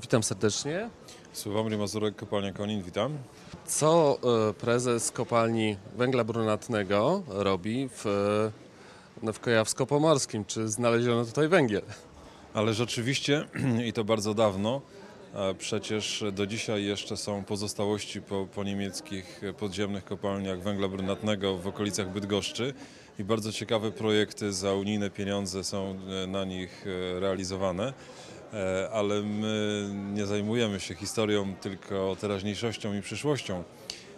Witam serdecznie. Sławomir Mazurek, kopalnia Konin, witam. Co e, prezes kopalni węgla brunatnego robi w, e, w Kojawsko-Pomorskim? Czy znaleziono tutaj węgiel? Ale rzeczywiście, i to bardzo dawno, przecież do dzisiaj jeszcze są pozostałości po, po niemieckich podziemnych kopalniach węgla brunatnego w okolicach Bydgoszczy i bardzo ciekawe projekty za unijne pieniądze są e, na nich realizowane. E, Ale my nie zajmujemy się historią, tylko teraźniejszością i przyszłością.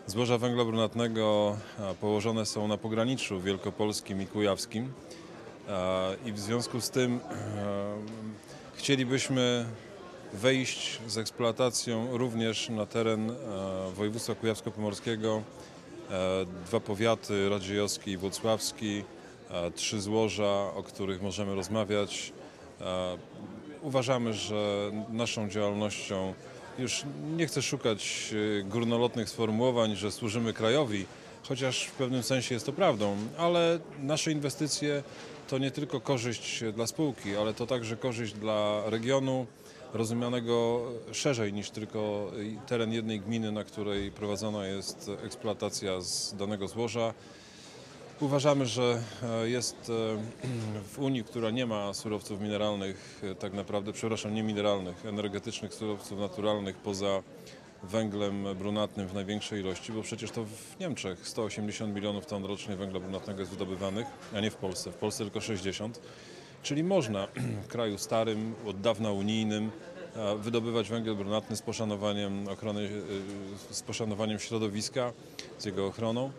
Złoża węgla brunatnego położone są na pograniczu wielkopolskim i kujawskim. E, I w związku z tym e, chcielibyśmy wejść z eksploatacją również na teren województwa kujawsko-pomorskiego. Dwa powiaty, radziejowski i włocławski, trzy złoża, o których możemy rozmawiać. Uważamy, że naszą działalnością już nie chcę szukać e, górnolotnych sformułowań, że służymy krajowi, chociaż w pewnym sensie jest to prawdą, ale nasze inwestycje to nie tylko korzyść dla spółki, ale to także korzyść dla regionu, rozumianego szerzej niż tylko teren jednej gminy, na której prowadzona jest eksploatacja z danego złoża. Uważamy, że e, jest e, w Unii, która nie ma surowców mineralnych, e, tak naprawdę, przepraszam, nie mineralnych, energetycznych surowców naturalnych poza węglem brunatnym w największej ilości, bo przecież to w Niemczech 180 milionów ton rocznie węgla brunatnego jest wydobywanych, a nie w Polsce. W Polsce tylko 60. Czyli można w kraju starym, od dawna unijnym wydobywać węgiel brunatny z poszanowaniem ochrony, z poszanowaniem środowiska, z jego ochroną,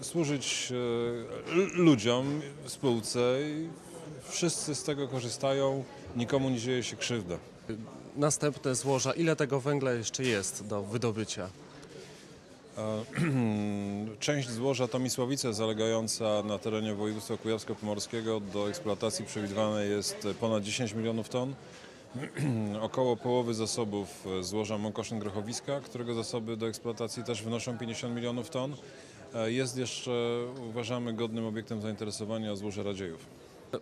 służyć e, ludziom, spółce i wszyscy z tego korzystają, nikomu nie dzieje się krzywda. Następne złoża, ile tego węgla jeszcze jest do wydobycia? E, Część złoża Tomisławice zalegająca na terenie województwa kujawsko-pomorskiego do eksploatacji przewidywane jest ponad 10 milionów ton. Około połowy zasobów złoża Mąkoszyn-Grochowiska, którego zasoby do eksploatacji też wynoszą 50 milionów ton. E, Jest jeszcze, uważamy, godnym obiektem zainteresowania złoże Radziejów.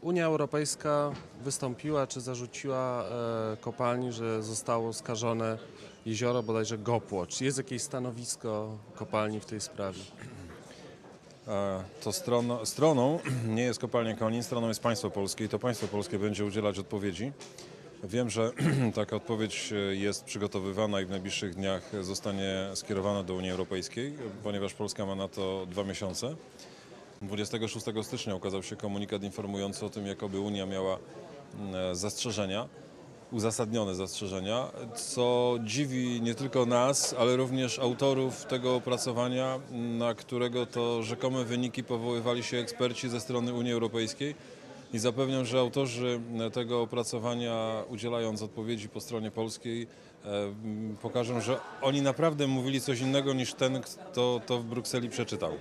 Unia Europejska wystąpiła czy zarzuciła e, kopalni, że zostało skażone jezioro bodajże Gopło. Czy jest jakieś stanowisko kopalni w tej sprawie? E, To strono, stroną nie jest kopalnia Konin, stroną jest państwo polskie i to państwo polskie będzie udzielać odpowiedzi. Wiem, że taka odpowiedź e, jest przygotowywana i w najbliższych dniach zostanie skierowana do Unii Europejskiej, ponieważ Polska ma na to dwa miesiące. 26 stycznia ukazał się komunikat informujący o tym, jakoby Unia miała mm, zastrzeżenia, uzasadnione zastrzeżenia, co dziwi nie tylko nas, ale również autorów tego opracowania, na którego to rzekome wyniki powoływali się eksperci ze strony Unii Europejskiej. I zapewniam, że autorzy tego opracowania, udzielając odpowiedzi po stronie polskiej, e, pokażą, że oni naprawdę mówili coś innego niż ten, kto to w Brukseli przeczytał.